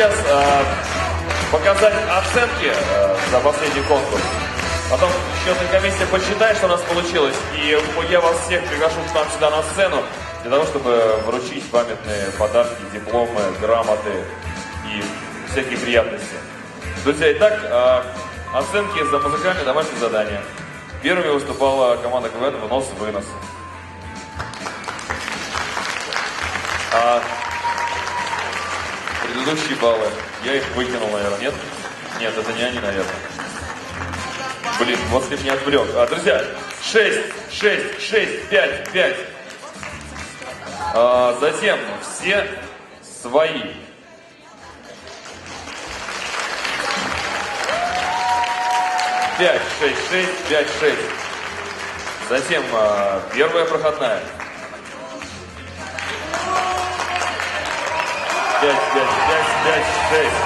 сейчас э, показать оценки э, за последний конкурс. Потом счетная комиссия посчитает, что у нас получилось. И я вас всех приглашу к нам сюда на сцену для того, чтобы вручить памятные подарки, дипломы, грамоты и всякие приятности. Друзья, итак, э, оценки за музыкальные домашние задания. Первыми выступала команда КВН «Вынос-вынос». А предыдущие баллы, я их выкинул, наверное, нет? Нет, это не они, наверное. Блин, вот ты меня отвлек. А, друзья, 6, 6, 6, 5, 5. А, затем все свои. Пять, шесть, шесть, пять, шесть. Затем а, первая проходная. Пять, пять, пять, пять, шесть.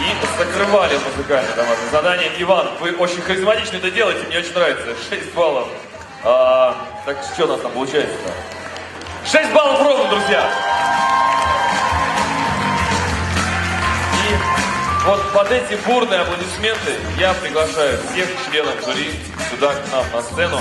И закрывали музыкальное домашнее задание. Иван, вы очень харизматично это делаете, мне очень нравится. 6 баллов. А, так что у нас там получается-то? 6 баллов ровно, друзья! И вот под эти бурные аплодисменты я приглашаю всех членов жюри сюда к нам на сцену.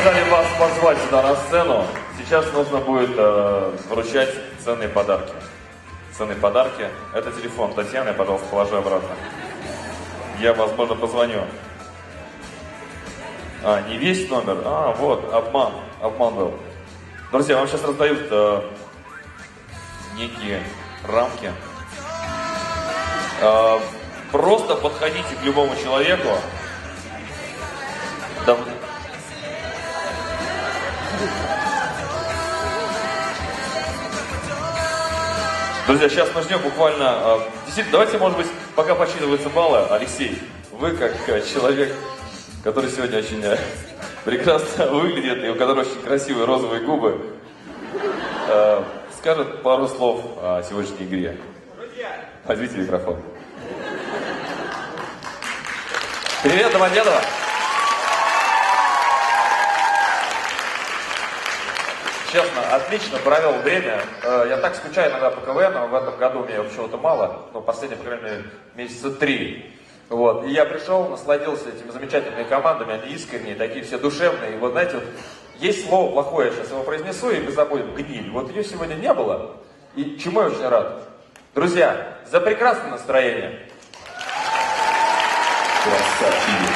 Сказали вас позвать сюда на сцену. Сейчас нужно будет э, вручать ценные подарки. Ценные подарки. Это телефон Татьяны, пожалуйста, положи обратно. Я, возможно, позвоню. А, не весь номер? А, вот, обман. Обман был. Друзья, вам сейчас раздают э, некие рамки. Э, просто подходите к любому человеку. Да- Друзья, сейчас мы ждем буквально... э, Действительно, давайте, может быть, пока подсчитываются баллы, Алексей, вы как э, человек, который сегодня очень э, прекрасно выглядит, и у которого очень красивые розовые губы, э, скажет пару слов о сегодняшней игре. Возьмите микрофон. Привет, Домодедово! Честно, отлично провел время. Э, Я так скучаю иногда по КВН, но в этом году мне почему-то мало. Ну, последние, по крайней мере, месяца три. Вот. И я пришел, насладился этими замечательными командами, они искренние, такие все душевные. И вот знаете, вот есть слово плохое, сейчас его произнесу, и мы забудем гниль. Вот ее сегодня не было. И чему я очень рад. Друзья, за прекрасное настроение. Я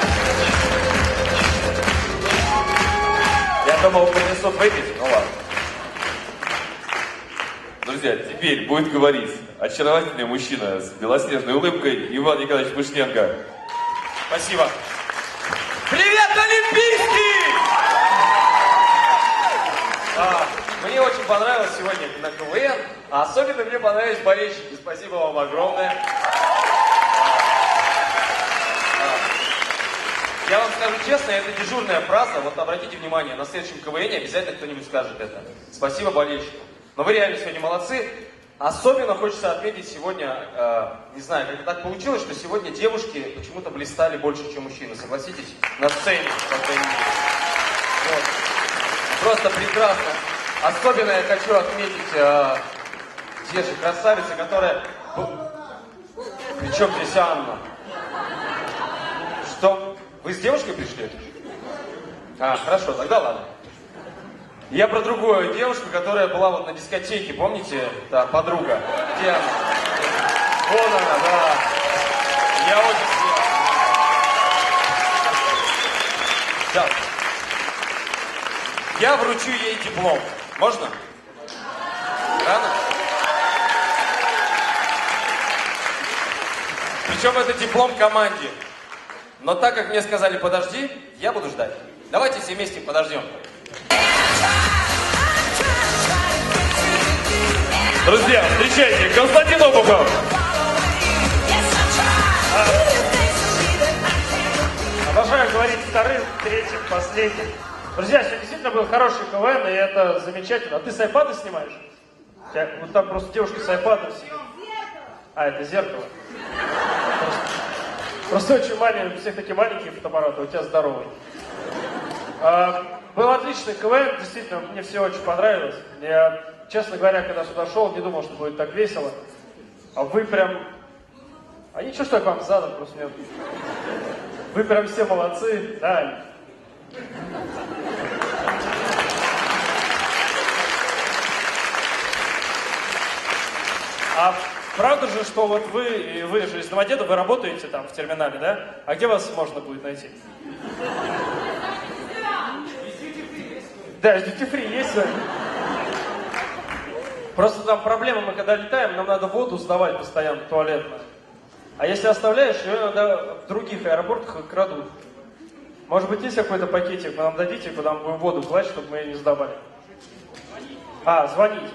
думал, принесут выпить, ну ладно. Друзья, теперь будет говорить очаровательный мужчина с белоснежной улыбкой Иван Николаевич Пышненко. Спасибо. Привет, Олимпийский! А, мне очень понравилось сегодня на КВН, а особенно мне понравились болельщики. Спасибо вам огромное. Я вам скажу честно, это дежурная фраза. Вот обратите внимание, на следующем КВН обязательно кто-нибудь скажет это. Спасибо болельщикам. Но вы реально сегодня молодцы. Особенно хочется отметить сегодня, э, не знаю, как так получилось, что сегодня девушки почему-то блистали больше, чем мужчины. Согласитесь? На сцене, по крайней мере. Вот. Просто прекрасно. Особенно я хочу отметить э, те же красавицы, которая... Причем здесь Анна? Вы с девушкой пришли? А, хорошо, тогда ладно. Я про другую девушку, которая была вот на дискотеке, помните? Та подруга. Где она? Вон она, да. Я очень. Сейчас. Я вручу ей диплом. Можно? Рано? Причем это диплом команде. Но так как мне сказали подожди, я буду ждать. Давайте все вместе подождем. Друзья, встречайте, Константин Обухов. Обожаю говорить вторым, третьим, последним. Друзья, сегодня действительно был хороший КВН, и это замечательно. А ты с айпада снимаешь? Вот там просто девушка с сидит. А, это зеркало. Просто, очень маленький, у всех такие маленькие фотоаппараты, у тебя здоровый. А, был отличный КВН, действительно, мне все очень понравилось. Я, честно говоря, когда сюда шел, не думал, что будет так весело. А вы прям... А ничего, что я к вам задом, просто мне вы прям все молодцы, да. А правда же, что вот вы, вы же из Домодеда, вы работаете там в терминале, да? А где вас можно будет найти? Да, duty free есть. Просто там проблема, мы когда летаем, нам надо воду сдавать постоянно, туалетную. А если оставляешь, ее иногда в других аэропортах крадут. Может быть, есть какой-то пакетик, вы нам дадите, куда мы будем воду класть, чтобы мы ее не сдавали? А, звонить.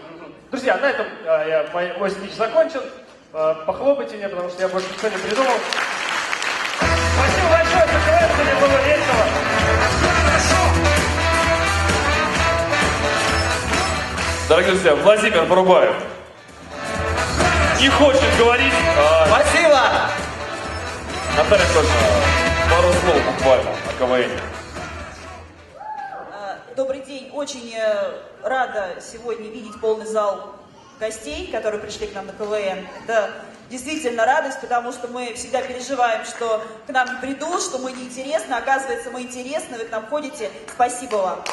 Друзья, на этом а, я, мой, мой спич закончен. А, похлопайте мне, потому что я больше ничего не придумал. Спасибо большое за КВН, сегодня было весело. Дорогие друзья, Владимир Порубаев. Не хочет говорить, а Спасибо! Наталья Анатольевна, пару слов буквально о КВН. Очень э, рада сегодня видеть полный зал гостей, которые пришли к нам на КВН. Это действительно радость, потому что мы всегда переживаем, что к нам не придут, что мы неинтересны. Оказывается, мы интересны, вы к нам ходите. Спасибо вам.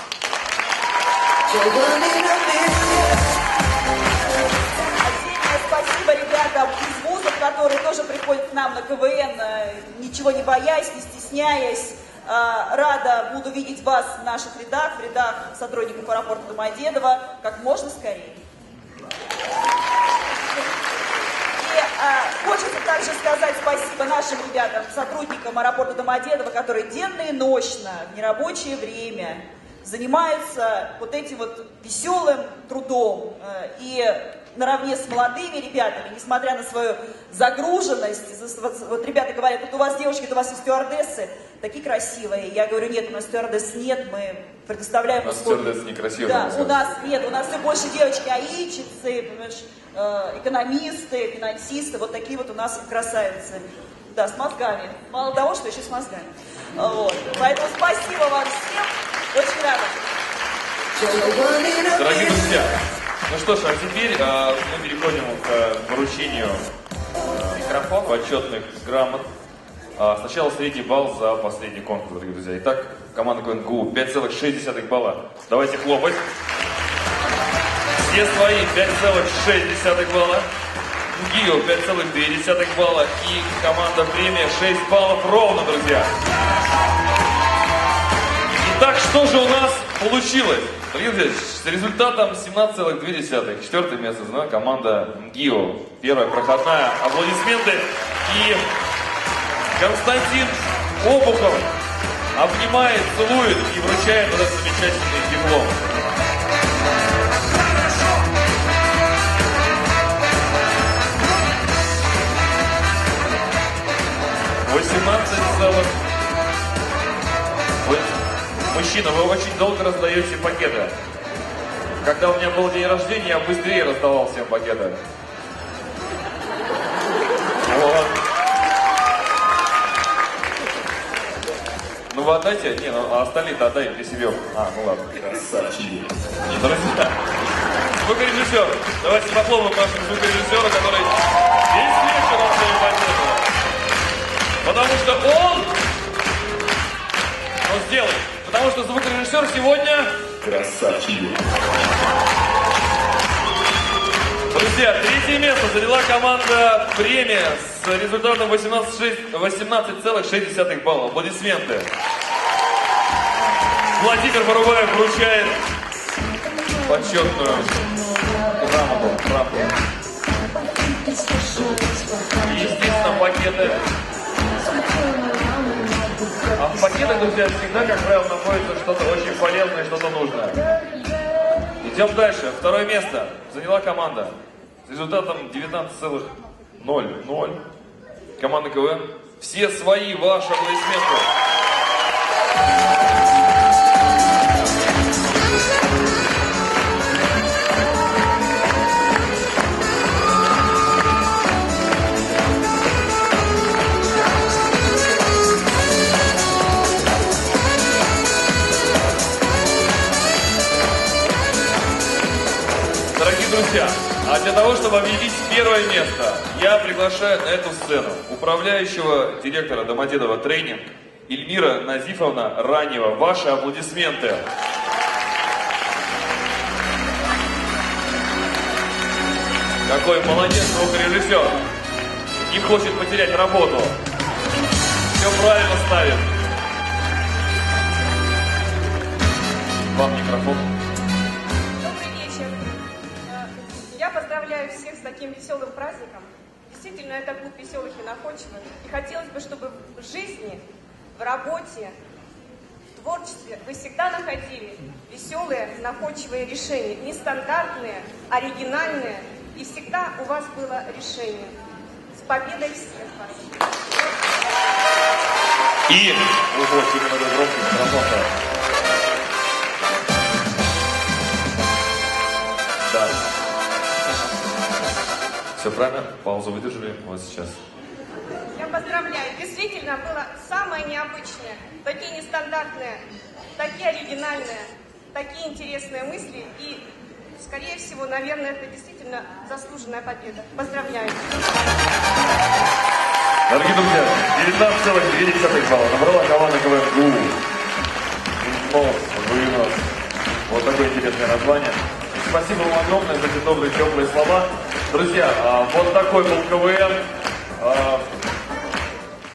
Отдельное спасибо ребятам из вузов, которые тоже приходят к нам на КВН, э, ничего не боясь, не стесняясь. Э, Рада буду видеть вас в наших рядах, в рядах сотрудников аэропорта Домодедово, как можно скорее. И а, хочется также сказать спасибо нашим ребятам, сотрудникам аэропорта Домодедово, которые денно и ночно, в нерабочее время занимаются вот этим вот веселым трудом. Э, И наравне с молодыми ребятами, несмотря на свою загруженность, за- вот, ребята говорят, вот у вас девушки, у вас есть стюардессы, такие красивые. Я говорю, нет, у нас стюардесс нет, мы предоставляем У нас услуги». стюардессы некрасивые, Да, у нас нет, у нас все больше девочки аичицы, понимаешь, э, экономисты, финансисты, вот такие вот у нас красавицы. Да, с мозгами. Мало того, что еще с мозгами. Вот. Поэтому спасибо вам всем. Очень рада. Дорогие друзья, ну что ж, а теперь а, мы переходим к э, вручению микрофона почетных грамот. А, сначала средний балл за последний конкурс, дорогие друзья. Итак, команда КВН 5,6 балла. Давайте хлопать. Все свои 5,6 балла. ГИО 5,2 балла. И команда премия 6 баллов ровно, друзья. Итак, что же у нас получилось? С результатом 17,2. Четвертое место заняла команда ГИО. Первая проходная. Аплодисменты. И Константин Обухов обнимает, целует и вручает этот замечательный диплом. Восемнадцать целых мужчина, вы очень долго раздаете пакеты. Когда у меня был день рождения, я быстрее раздавал всем пакеты. Вот. Ну вы отдайте, не, ну а остальные-то отдай для себя. А, ну ладно. Красавчики. Друзья, звукорежиссер. Давайте похлопаем нашему звукорежиссеру, который весь вечер раздает пакеты. Потому что он он сделает. Потому что звукорежиссер сегодня... Красавчик. Друзья, третье место заняла команда «Премия» с результатом 18,6 18,6 балла. Аплодисменты. Владимир Порубаев вручает почетную грамоту, правду. И, естественно, пакеты а в пакетах, друзья, всегда, как правило, находится что-то очень полезное, что-то нужное. Идем дальше. Второе место заняла команда с результатом 19,00 команда КВН. Все свои, ваши аплодисменты. Того, чтобы объявить первое место, я приглашаю на эту сцену управляющего директора Домодедово тренинг Эльмира Назифовна Ранева. Ваши аплодисменты. Какой молодец звукорежиссер. Не хочет потерять работу. Все правильно ставит. Вам микрофон. Поздравляю всех с таким веселым праздником. Действительно, это клуб веселых и находчивых. И хотелось бы, чтобы в жизни, в работе, в творчестве вы всегда находили веселые, находчивые решения. Нестандартные, оригинальные. И всегда у вас было решение. С победой всех вас! И... Ого, сильно надо громкий. Все правильно? Паузу выдержали. Вот сейчас. Я поздравляю. Действительно, было самое необычное. Такие нестандартные, такие оригинальные, такие интересные мысли. И, скорее всего, наверное, это действительно заслуженная победа. Поздравляю. Дорогие друзья, 19,2 балла набрала команда КВН. Инфос, вынос. Вот такое интересное название. Спасибо вам огромное за эти добрые, теплые слова. Друзья, а, вот такой был КВН. А,